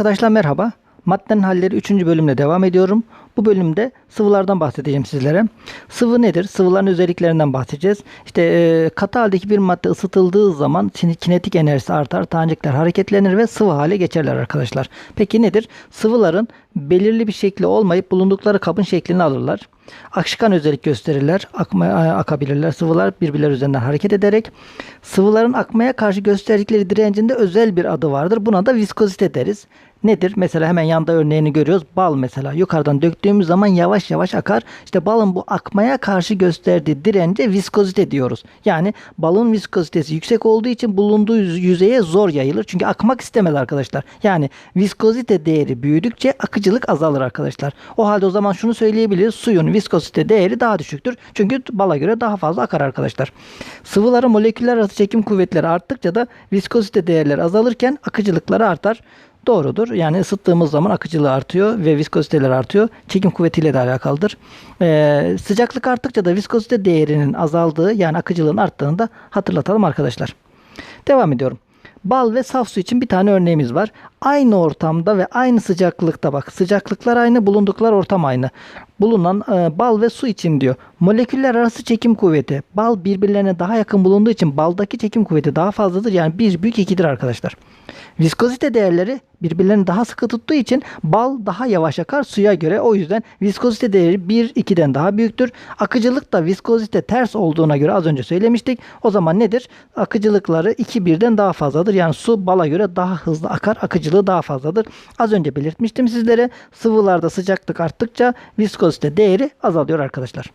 Arkadaşlar merhaba. Maddenin halleri 3. bölümle devam ediyorum. Bu bölümde sıvılardan bahsedeceğim sizlere. Sıvı nedir? Sıvıların özelliklerinden bahsedeceğiz. İşte e, katı haldeki bir madde ısıtıldığı zaman kinetik enerjisi artar, tanecikler hareketlenir ve sıvı hale geçerler arkadaşlar. Peki nedir? Sıvıların belirli bir şekli olmayıp bulundukları kabın şeklini alırlar. Akışkan özellik gösterirler, akma, akabilirler. Sıvılar birbirleri üzerinden hareket ederek sıvıların akmaya karşı gösterdikleri direncinde özel bir adı vardır. Buna da viskozite deriz. Nedir? Mesela hemen yanda örneğini görüyoruz. Bal mesela yukarıdan döktüğümüz zaman yavaş yavaş akar. İşte balın bu akmaya karşı gösterdiği dirence viskozite diyoruz. Yani balın viskozitesi yüksek olduğu için bulunduğu yüz- yüzeye zor yayılır. Çünkü akmak istemez arkadaşlar. Yani viskozite değeri büyüdükçe akıcılık azalır arkadaşlar. O halde o zaman şunu söyleyebiliriz. Suyun viskozite değeri daha düşüktür. Çünkü bala göre daha fazla akar arkadaşlar. Sıvıların moleküller arası çekim kuvvetleri arttıkça da viskozite değerleri azalırken akıcılıkları artar. Doğrudur. Yani ısıttığımız zaman akıcılığı artıyor ve viskoziteler artıyor. Çekim kuvvetiyle de alakalıdır. Ee, sıcaklık arttıkça da viskozite değerinin azaldığı yani akıcılığın arttığını da hatırlatalım arkadaşlar. Devam ediyorum. Bal ve saf su için bir tane örneğimiz var. Aynı ortamda ve aynı sıcaklıkta bak sıcaklıklar aynı bulundukları ortam aynı. Bulunan e, bal ve su için diyor. Moleküller arası çekim kuvveti. Bal birbirlerine daha yakın bulunduğu için baldaki çekim kuvveti daha fazladır. Yani 1 büyük 2'dir arkadaşlar. Viskozite değerleri birbirlerini daha sıkı tuttuğu için bal daha yavaş akar suya göre. O yüzden viskozite değeri 1-2'den daha büyüktür. Akıcılık da viskozite ters olduğuna göre az önce söylemiştik. O zaman nedir? Akıcılıkları 2-1'den daha fazladır. Yani su bala göre daha hızlı akar. Akıcılığı daha fazladır. Az önce belirtmiştim sizlere. Sıvılarda sıcaklık arttıkça viskozite değeri azalıyor arkadaşlar.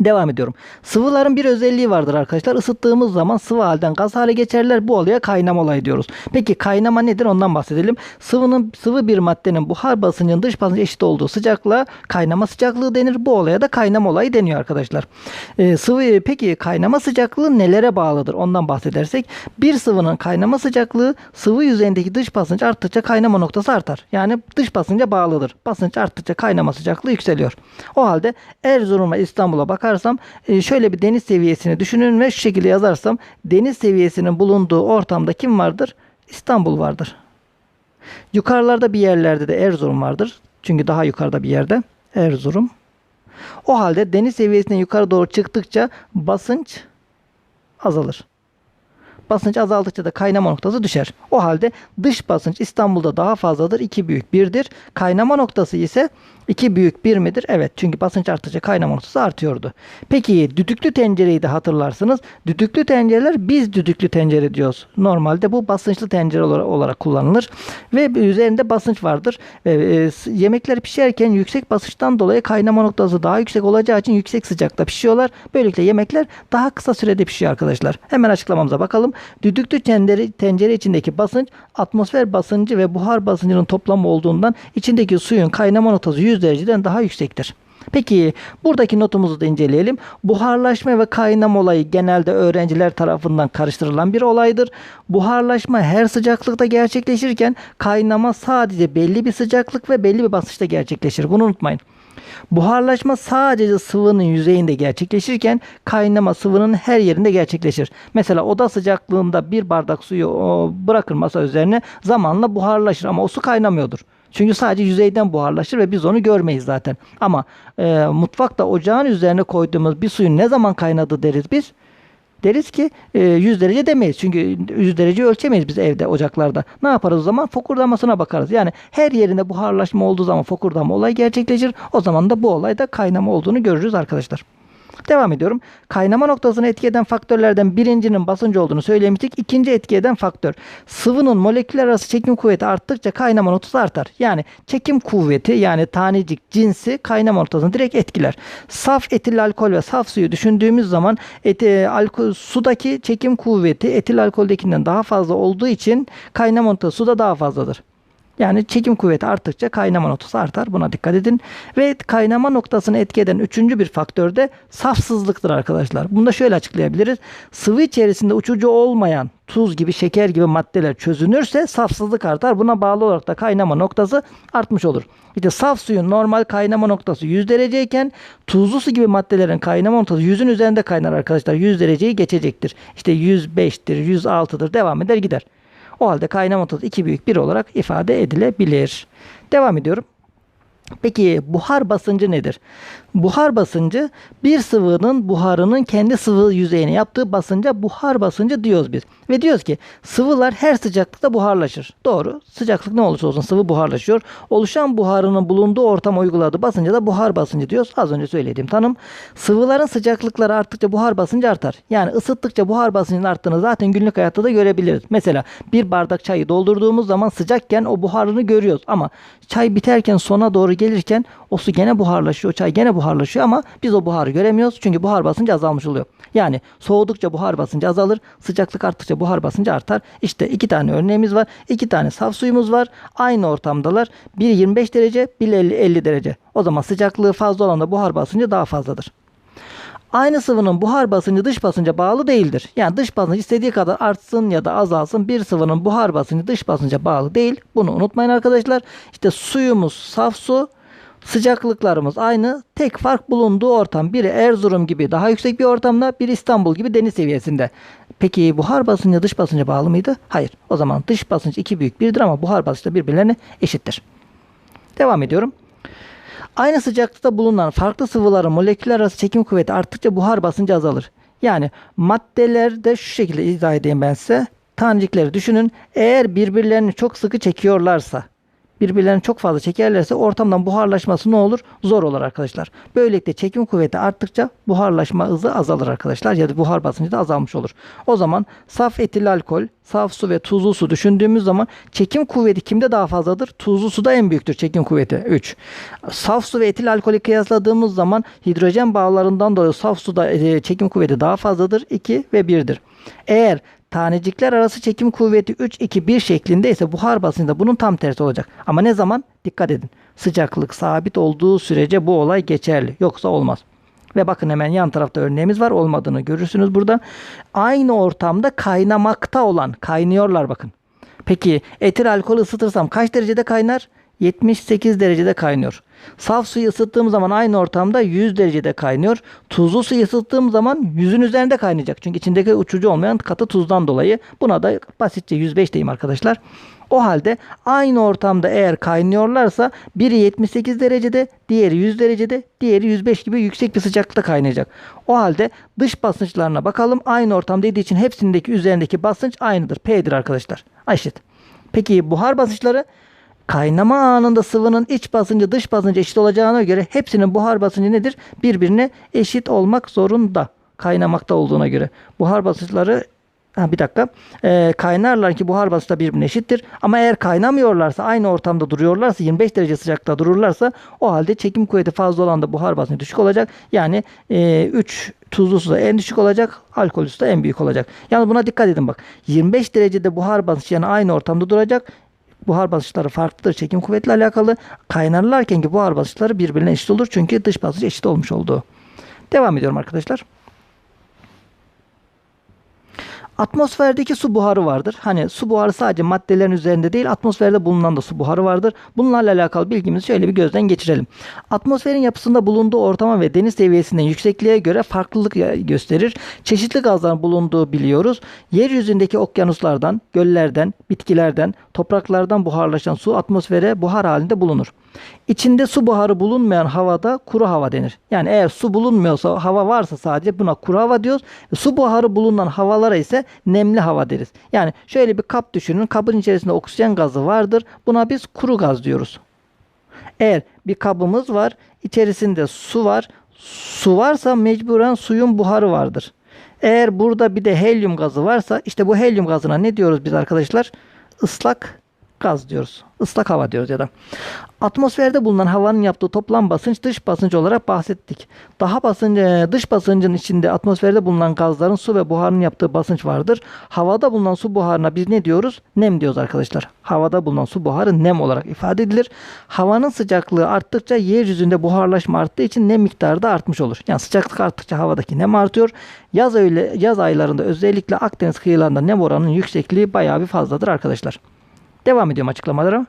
Devam ediyorum. Sıvıların bir özelliği vardır arkadaşlar. Isıttığımız zaman sıvı halden gaz hale geçerler. Bu olaya kaynama olayı diyoruz. Peki kaynama nedir? Ondan bahsedelim. Sıvının sıvı bir maddenin buhar basıncının dış basınç eşit olduğu sıcaklığa kaynama sıcaklığı denir. Bu olaya da kaynama olayı deniyor arkadaşlar. Ee, sıvı peki kaynama sıcaklığı nelere bağlıdır? Ondan bahsedersek bir sıvının kaynama sıcaklığı sıvı yüzeyindeki dış basınç arttıkça kaynama noktası artar. Yani dış basınca bağlıdır. Basınç arttıkça kaynama sıcaklığı yükseliyor. O halde Erzurum'a İstanbul'a bakarsam e, şöyle bir deniz seviyesini düşünün ve şu şekilde yazarsam deniz seviyesinin bulunduğu ortamda kim vardır? İstanbul vardır. Yukarılarda bir yerlerde de Erzurum vardır. Çünkü daha yukarıda bir yerde Erzurum. O halde deniz seviyesinden yukarı doğru çıktıkça basınç azalır. Basınç azaldıkça da kaynama noktası düşer. O halde dış basınç İstanbul'da daha fazladır. 2 büyük 1'dir. Kaynama noktası ise 2 büyük 1 midir? Evet. Çünkü basınç arttıkça kaynama noktası artıyordu. Peki düdüklü tencereyi de hatırlarsınız. Düdüklü tencereler biz düdüklü tencere diyoruz. Normalde bu basınçlı tencere olarak, kullanılır. Ve üzerinde basınç vardır. Ve e, yemekler pişerken yüksek basınçtan dolayı kaynama noktası daha yüksek olacağı için yüksek sıcakta pişiyorlar. Böylelikle yemekler daha kısa sürede pişiyor arkadaşlar. Hemen açıklamamıza bakalım. Düdüklü tencere, tencere içindeki basınç atmosfer basıncı ve buhar basıncının toplamı olduğundan içindeki suyun kaynama noktası 100 dereceden daha yüksektir. Peki buradaki notumuzu da inceleyelim. Buharlaşma ve kaynama olayı genelde öğrenciler tarafından karıştırılan bir olaydır. Buharlaşma her sıcaklıkta gerçekleşirken kaynama sadece belli bir sıcaklık ve belli bir basınçta gerçekleşir. Bunu unutmayın. Buharlaşma sadece sıvının yüzeyinde gerçekleşirken kaynama sıvının her yerinde gerçekleşir. Mesela oda sıcaklığında bir bardak suyu bırakır masa üzerine zamanla buharlaşır ama o su kaynamıyordur. Çünkü sadece yüzeyden buharlaşır ve biz onu görmeyiz zaten. Ama e, mutfakta ocağın üzerine koyduğumuz bir suyun ne zaman kaynadı deriz biz? Deriz ki e, 100 derece demeyiz. Çünkü 100 derece ölçemeyiz biz evde ocaklarda. Ne yaparız o zaman? Fokurdamasına bakarız. Yani her yerinde buharlaşma olduğu zaman fokurdama olay gerçekleşir. O zaman da bu olayda kaynama olduğunu görürüz arkadaşlar. Devam ediyorum. Kaynama noktasını etki eden faktörlerden birincinin basınç olduğunu söylemiştik. İkinci etki eden faktör. Sıvının moleküller arası çekim kuvveti arttıkça kaynama noktası artar. Yani çekim kuvveti yani tanecik cinsi kaynama noktasını direkt etkiler. Saf etil alkol ve saf suyu düşündüğümüz zaman eti, alkol, sudaki çekim kuvveti etil alkoldekinden daha fazla olduğu için kaynama noktası suda daha fazladır. Yani çekim kuvveti arttıkça kaynama noktası artar. Buna dikkat edin. Ve kaynama noktasını etki eden üçüncü bir faktör de safsızlıktır arkadaşlar. Bunu da şöyle açıklayabiliriz. Sıvı içerisinde uçucu olmayan tuz gibi şeker gibi maddeler çözünürse safsızlık artar. Buna bağlı olarak da kaynama noktası artmış olur. İşte saf suyun normal kaynama noktası 100 dereceyken tuzlu su gibi maddelerin kaynama noktası 100'ün üzerinde kaynar arkadaşlar. 100 dereceyi geçecektir. İşte 105'tir, 106'dır devam eder gider. O halde kaynama noktası 2 büyük 1 olarak ifade edilebilir. Devam ediyorum. Peki buhar basıncı nedir? Buhar basıncı bir sıvının buharının kendi sıvı yüzeyine yaptığı basınca buhar basıncı diyoruz biz. Ve diyoruz ki sıvılar her sıcaklıkta buharlaşır. Doğru. Sıcaklık ne olursa olsun sıvı buharlaşıyor. Oluşan buharının bulunduğu ortama uyguladığı basınca da buhar basıncı diyoruz. Az önce söylediğim tanım. Sıvıların sıcaklıkları arttıkça buhar basıncı artar. Yani ısıttıkça buhar basıncının arttığını zaten günlük hayatta da görebiliriz. Mesela bir bardak çayı doldurduğumuz zaman sıcakken o buharını görüyoruz. Ama çay biterken sona doğru gelirken o su gene buharlaşıyor. O çay gene buharlaşıyor ama biz o buharı göremiyoruz. Çünkü buhar basıncı azalmış oluyor. Yani soğudukça buhar basıncı azalır. Sıcaklık arttıkça buhar basıncı artar. İşte iki tane örneğimiz var. İki tane saf suyumuz var. Aynı ortamdalar. Biri 25 derece, biri 50, 50 derece. O zaman sıcaklığı fazla olan da buhar basıncı daha fazladır. Aynı sıvının buhar basıncı dış basınca bağlı değildir. Yani dış basınç istediği kadar artsın ya da azalsın bir sıvının buhar basıncı dış basınca bağlı değil. Bunu unutmayın arkadaşlar. İşte suyumuz saf su, sıcaklıklarımız aynı. Tek fark bulunduğu ortam. Biri Erzurum gibi daha yüksek bir ortamda, biri İstanbul gibi deniz seviyesinde. Peki buhar basıncı dış basınca bağlı mıydı? Hayır. O zaman dış basınç iki büyük birdir ama buhar basıncı da birbirlerine eşittir. Devam ediyorum. Aynı sıcaklıkta bulunan farklı sıvıların moleküller arası çekim kuvveti arttıkça buhar basıncı azalır. Yani maddelerde şu şekilde izah edeyim ben size. Tanecikleri düşünün. Eğer birbirlerini çok sıkı çekiyorlarsa, birbirlerini çok fazla çekerlerse ortamdan buharlaşması ne olur? Zor olur arkadaşlar. Böylelikle çekim kuvveti arttıkça buharlaşma hızı azalır arkadaşlar ya da buhar basıncı da azalmış olur. O zaman saf etil alkol, saf su ve tuzlu su düşündüğümüz zaman çekim kuvveti kimde daha fazladır? Tuzlu suda en büyüktür çekim kuvveti 3. Saf su ve etil alkolü kıyasladığımız zaman hidrojen bağlarından dolayı saf suda e, çekim kuvveti daha fazladır 2 ve 1'dir. Eğer tanecikler arası çekim kuvveti 3 2 1 şeklinde ise buhar basıncı da bunun tam tersi olacak. Ama ne zaman? Dikkat edin. Sıcaklık sabit olduğu sürece bu olay geçerli. Yoksa olmaz. Ve bakın hemen yan tarafta örneğimiz var. Olmadığını görürsünüz burada. Aynı ortamda kaynamakta olan, kaynıyorlar bakın. Peki etil alkol ısıtırsam kaç derecede kaynar? 78 derecede kaynıyor. Saf suyu ısıttığım zaman aynı ortamda 100 derecede kaynıyor. Tuzlu suyu ısıttığım zaman 100'ün üzerinde kaynayacak. Çünkü içindeki uçucu olmayan katı tuzdan dolayı. Buna da basitçe 105 diyeyim arkadaşlar. O halde aynı ortamda eğer kaynıyorlarsa biri 78 derecede, diğeri 100 derecede, diğeri 105 gibi yüksek bir sıcaklıkta kaynayacak. O halde dış basınçlarına bakalım. Aynı ortam dediği için hepsindeki üzerindeki basınç aynıdır. P'dir arkadaşlar. Eşit. Peki buhar basınçları kaynama anında sıvının iç basıncı dış basıncı eşit olacağına göre hepsinin buhar basıncı nedir? Birbirine eşit olmak zorunda. Kaynamakta olduğuna göre. Buhar basınçları Ha, bir dakika. Ee, kaynarlar ki buhar basıncı da birbirine eşittir. Ama eğer kaynamıyorlarsa aynı ortamda duruyorlarsa 25 derece sıcaklıkta dururlarsa o halde çekim kuvveti fazla olan da buhar basıncı düşük olacak. Yani 3 e, tuzlu su da en düşük olacak. Alkol su da en büyük olacak. Yani buna dikkat edin bak. 25 derecede buhar basıncı yani aynı ortamda duracak buhar basınçları farklıdır çekim kuvvetle alakalı. Kaynarlarken ki buhar basınçları birbirine eşit olur. Çünkü dış basınç eşit olmuş oldu. Devam ediyorum arkadaşlar. Atmosferdeki su buharı vardır. Hani su buharı sadece maddelerin üzerinde değil atmosferde bulunan da su buharı vardır. Bunlarla alakalı bilgimizi şöyle bir gözden geçirelim. Atmosferin yapısında bulunduğu ortama ve deniz seviyesinden yüksekliğe göre farklılık gösterir. Çeşitli gazların bulunduğu biliyoruz. Yeryüzündeki okyanuslardan, göllerden, bitkilerden, topraklardan buharlaşan su atmosfere buhar halinde bulunur. İçinde su buharı bulunmayan havada kuru hava denir. Yani eğer su bulunmuyorsa hava varsa sadece buna kuru hava diyoruz. Su buharı bulunan havalara ise nemli hava deriz. Yani şöyle bir kap düşünün. Kabın içerisinde oksijen gazı vardır. Buna biz kuru gaz diyoruz. Eğer bir kabımız var, içerisinde su var. Su varsa mecburen suyun buharı vardır. Eğer burada bir de helyum gazı varsa işte bu helyum gazına ne diyoruz biz arkadaşlar? Islak gaz diyoruz. Islak hava diyoruz ya da. Atmosferde bulunan havanın yaptığı toplam basınç dış basınç olarak bahsettik. Daha basınç e, dış basıncın içinde atmosferde bulunan gazların su ve buharın yaptığı basınç vardır. Havada bulunan su buharına biz ne diyoruz? Nem diyoruz arkadaşlar. Havada bulunan su buharı nem olarak ifade edilir. Havanın sıcaklığı arttıkça yeryüzünde buharlaşma arttığı için nem miktarı da artmış olur. Yani sıcaklık arttıkça havadaki nem artıyor. Yaz öyle yaz aylarında özellikle Akdeniz kıyılarında nem oranının yüksekliği bayağı bir fazladır arkadaşlar. Devam ediyorum açıklamalara.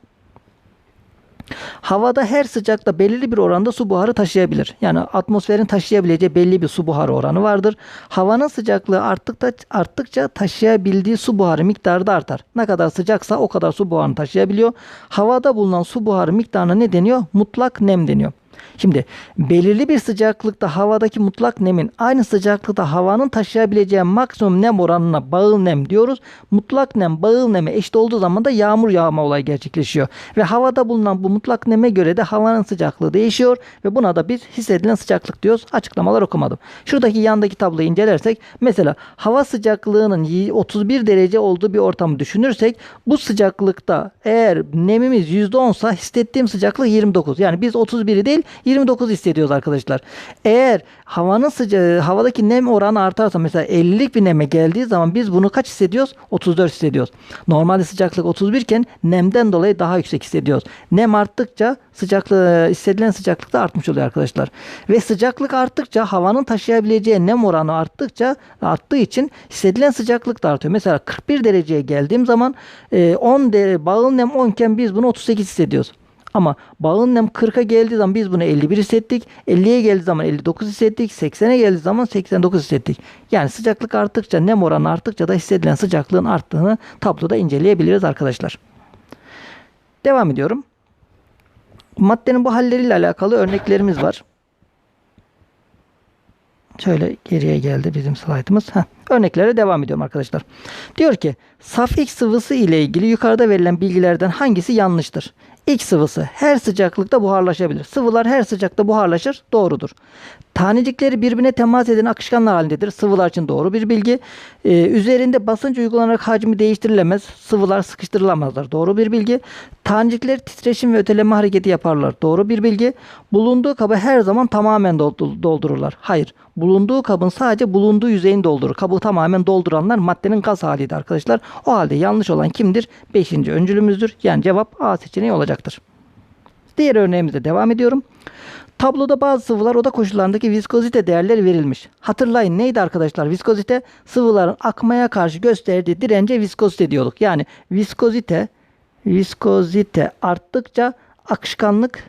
Havada her sıcakta belirli bir oranda su buharı taşıyabilir. Yani atmosferin taşıyabileceği belli bir su buharı oranı vardır. Havanın sıcaklığı arttıkça, arttıkça taşıyabildiği su buharı miktarı da artar. Ne kadar sıcaksa o kadar su buharını taşıyabiliyor. Havada bulunan su buharı miktarına ne deniyor? Mutlak nem deniyor. Şimdi belirli bir sıcaklıkta havadaki mutlak nemin aynı sıcaklıkta havanın taşıyabileceği maksimum nem oranına bağıl nem diyoruz. Mutlak nem bağıl neme eşit olduğu zaman da yağmur yağma olayı gerçekleşiyor. Ve havada bulunan bu mutlak neme göre de havanın sıcaklığı değişiyor ve buna da biz hissedilen sıcaklık diyoruz. Açıklamalar okumadım. Şuradaki yandaki tabloyu incelersek mesela hava sıcaklığının 31 derece olduğu bir ortamı düşünürsek bu sıcaklıkta eğer nemimiz %10 ise hissettiğim sıcaklık 29. Yani biz 31'i değil 29 hissediyoruz arkadaşlar. Eğer havanın sıcağı, havadaki nem oranı artarsa mesela 50'lik bir neme geldiği zaman biz bunu kaç hissediyoruz? 34 hissediyoruz. Normalde sıcaklık 31 iken nemden dolayı daha yüksek hissediyoruz. Nem arttıkça sıcaklığı hissedilen sıcaklık da artmış oluyor arkadaşlar. Ve sıcaklık arttıkça havanın taşıyabileceği nem oranı arttıkça arttığı için hissedilen sıcaklık da artıyor. Mesela 41 dereceye geldiğim zaman e, 10 de, bağıl nem 10 iken biz bunu 38 hissediyoruz. Ama bağın nem 40'a geldiği zaman biz bunu 51 hissettik. 50'ye geldiği zaman 59 hissettik. 80'e geldiği zaman 89 hissettik. Yani sıcaklık arttıkça nem oranı arttıkça da hissedilen sıcaklığın arttığını tabloda inceleyebiliriz arkadaşlar. Devam ediyorum. Maddenin bu halleriyle alakalı örneklerimiz var. Şöyle geriye geldi bizim slaytımız. Örneklere devam ediyorum arkadaşlar. Diyor ki saf X sıvısı ile ilgili yukarıda verilen bilgilerden hangisi yanlıştır? X sıvısı her sıcaklıkta buharlaşabilir. Sıvılar her sıcakta buharlaşır. Doğrudur. Tanecikleri birbirine temas eden akışkanlar halindedir. Sıvılar için doğru bir bilgi. Ee, üzerinde basınç uygulanarak hacmi değiştirilemez. Sıvılar sıkıştırılamazlar. Doğru bir bilgi. Tanecikler titreşim ve öteleme hareketi yaparlar. Doğru bir bilgi. Bulunduğu kabı her zaman tamamen doldururlar. Hayır. Bulunduğu kabın sadece bulunduğu yüzeyini doldurur. Kabı tamamen dolduranlar maddenin gaz haliydi arkadaşlar. O halde yanlış olan kimdir? Beşinci öncülümüzdür. Yani cevap A seçeneği olacaktır. Diğer örneğimize devam ediyorum. Tabloda bazı sıvılar oda koşullarındaki viskozite değerleri verilmiş. Hatırlayın neydi arkadaşlar? Viskozite sıvıların akmaya karşı gösterdiği dirence viskozite diyorduk. Yani viskozite viskozite arttıkça akışkanlık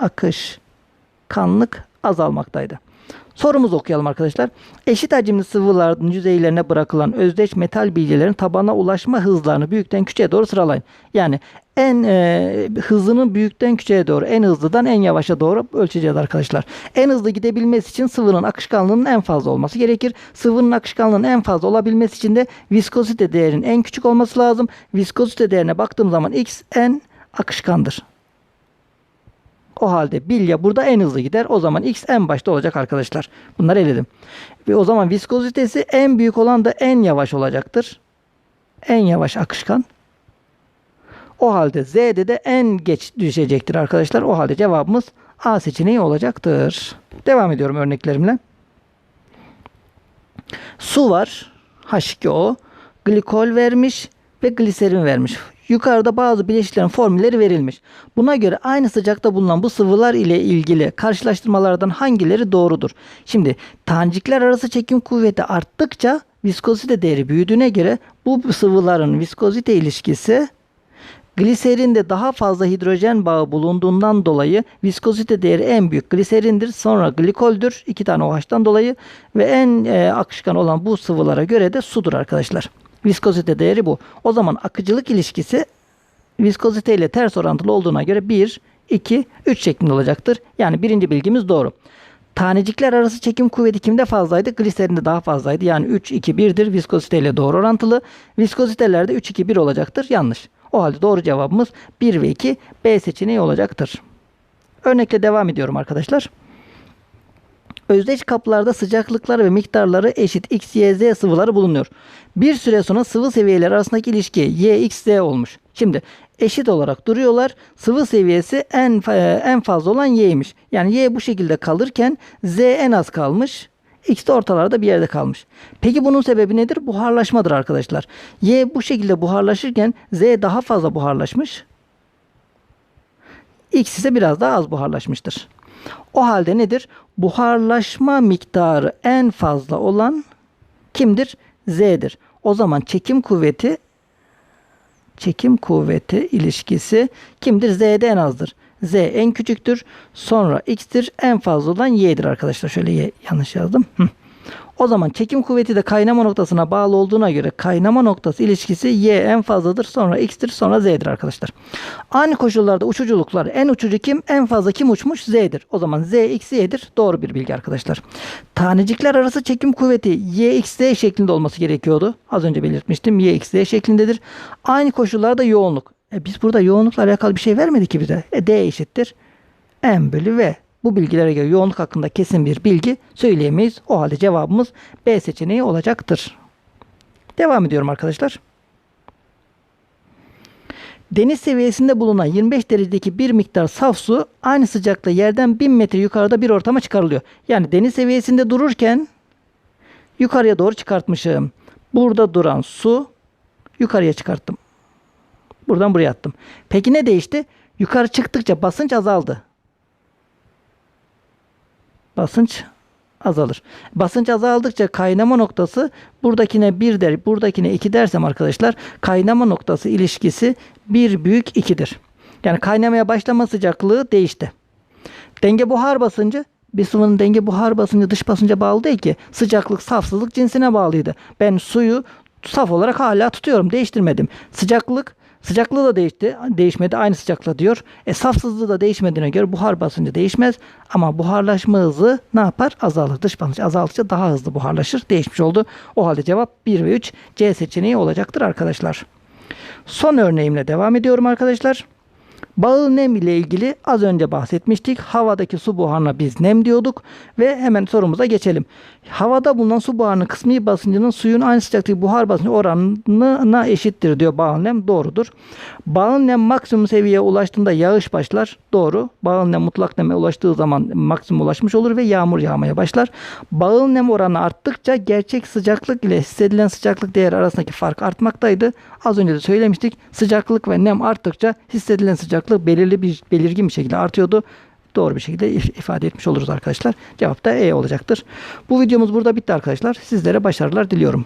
akışkanlık azalmaktaydı. Sorumuzu okuyalım arkadaşlar. Eşit hacimli sıvıların yüzeylerine bırakılan özdeş metal bilgilerin tabana ulaşma hızlarını büyükten küçüğe doğru sıralayın. Yani en e, hızının büyükten küçüğe doğru, en hızlıdan en yavaşa doğru ölçeceğiz arkadaşlar. En hızlı gidebilmesi için sıvının akışkanlığının en fazla olması gerekir. Sıvının akışkanlığının en fazla olabilmesi için de viskozite değerinin en küçük olması lazım. Viskozite değerine baktığım zaman x en akışkandır. O halde bilye burada en hızlı gider. O zaman x en başta olacak arkadaşlar. Bunları eledim. Ve o zaman viskozitesi en büyük olan da en yavaş olacaktır. En yavaş akışkan. O halde Z'de de en geç düşecektir arkadaşlar. O halde cevabımız A seçeneği olacaktır. Devam ediyorum örneklerimle. Su var. H2O. Glikol vermiş ve gliserin vermiş. Yukarıda bazı bileşiklerin formülleri verilmiş. Buna göre aynı sıcakta bulunan bu sıvılar ile ilgili karşılaştırmalardan hangileri doğrudur? Şimdi tanecikler arası çekim kuvveti arttıkça viskozite değeri büyüdüğüne göre bu sıvıların viskozite ilişkisi Gliserinde daha fazla hidrojen bağı bulunduğundan dolayı viskozite değeri en büyük gliserindir. Sonra glikoldür. iki tane OH'tan dolayı ve en e, akışkan olan bu sıvılara göre de sudur arkadaşlar. Viskozite değeri bu. O zaman akıcılık ilişkisi viskozite ile ters orantılı olduğuna göre 1, 2, 3 şeklinde olacaktır. Yani birinci bilgimiz doğru. Tanecikler arası çekim kuvveti kimde fazlaydı? Gliserinde daha fazlaydı. Yani 3, 2, 1'dir. Viskozite ile doğru orantılı. Viskozitelerde 3, 2, 1 olacaktır. Yanlış. O halde doğru cevabımız 1 ve 2 B seçeneği olacaktır. Örnekle devam ediyorum arkadaşlar. Özdeş kaplarda sıcaklıklar ve miktarları eşit X, Y, Z sıvıları bulunuyor. Bir süre sonra sıvı seviyeleri arasındaki ilişki Y, X, Z olmuş. Şimdi eşit olarak duruyorlar. Sıvı seviyesi en en fazla olan Y'ymiş. Yani Y bu şekilde kalırken Z en az kalmış. X de ortalarda bir yerde kalmış. Peki bunun sebebi nedir? Buharlaşmadır arkadaşlar. Y bu şekilde buharlaşırken Z daha fazla buharlaşmış. X ise biraz daha az buharlaşmıştır. O halde nedir? Buharlaşma miktarı en fazla olan kimdir? Z'dir. O zaman çekim kuvveti çekim kuvveti ilişkisi kimdir? Z'de en azdır. Z en küçüktür. Sonra X'tir. En fazla olan Y'dir arkadaşlar. Şöyle Y yanlış yazdım. Hı. O zaman çekim kuvveti de kaynama noktasına bağlı olduğuna göre kaynama noktası ilişkisi Y en fazladır. Sonra X'tir. Sonra Z'dir arkadaşlar. Aynı koşullarda uçuculuklar en uçucu kim? En fazla kim uçmuş? Z'dir. O zaman Z, X, Y'dir. Doğru bir bilgi arkadaşlar. Tanecikler arası çekim kuvveti Y, X, Z şeklinde olması gerekiyordu. Az önce belirtmiştim. Y, X, Z şeklindedir. Aynı koşullarda yoğunluk. E biz burada yoğunlukla alakalı bir şey vermedi ki bize. E D eşittir. M bölü V. Bu bilgilere göre yoğunluk hakkında kesin bir bilgi söyleyemeyiz. O halde cevabımız B seçeneği olacaktır. Devam ediyorum arkadaşlar. Deniz seviyesinde bulunan 25 derecedeki bir miktar saf su aynı sıcaklıkta yerden 1000 metre yukarıda bir ortama çıkarılıyor. Yani deniz seviyesinde dururken yukarıya doğru çıkartmışım. Burada duran su yukarıya çıkarttım. Buradan buraya attım. Peki ne değişti? Yukarı çıktıkça basınç azaldı. Basınç azalır. Basınç azaldıkça kaynama noktası buradakine 1 der, buradakine 2 dersem arkadaşlar kaynama noktası ilişkisi 1 büyük 2'dir. Yani kaynamaya başlama sıcaklığı değişti. Denge buhar basıncı bir sıvının denge buhar basıncı dış basınca bağlı değil ki. Sıcaklık safsızlık cinsine bağlıydı. Ben suyu saf olarak hala tutuyorum. Değiştirmedim. Sıcaklık Sıcaklığı da değişti. Değişmedi. Aynı sıcaklığı diyor. E, safsızlığı da değişmediğine göre buhar basıncı değişmez. Ama buharlaşma hızı ne yapar? Azalır. Dış basınç azaldıkça daha hızlı buharlaşır. Değişmiş oldu. O halde cevap 1 ve 3 C seçeneği olacaktır arkadaşlar. Son örneğimle devam ediyorum arkadaşlar. Bağıl nem ile ilgili az önce bahsetmiştik. Havadaki su buharına biz nem diyorduk ve hemen sorumuza geçelim. Havada bulunan su buharının kısmi basıncının suyun aynı sıcaklık buhar basıncı oranına eşittir diyor bağıl nem. Doğrudur. Bağıl nem maksimum seviyeye ulaştığında yağış başlar. Doğru. Bağıl nem mutlak neme ulaştığı zaman maksimum ulaşmış olur ve yağmur yağmaya başlar. Bağıl nem oranı arttıkça gerçek sıcaklık ile hissedilen sıcaklık değeri arasındaki fark artmaktaydı. Az önce de söylemiştik. Sıcaklık ve nem arttıkça hissedilen sıcaklık belirli bir belirgin bir şekilde artıyordu. Doğru bir şekilde if- ifade etmiş oluruz arkadaşlar. Cevap da E olacaktır. Bu videomuz burada bitti arkadaşlar. Sizlere başarılar diliyorum.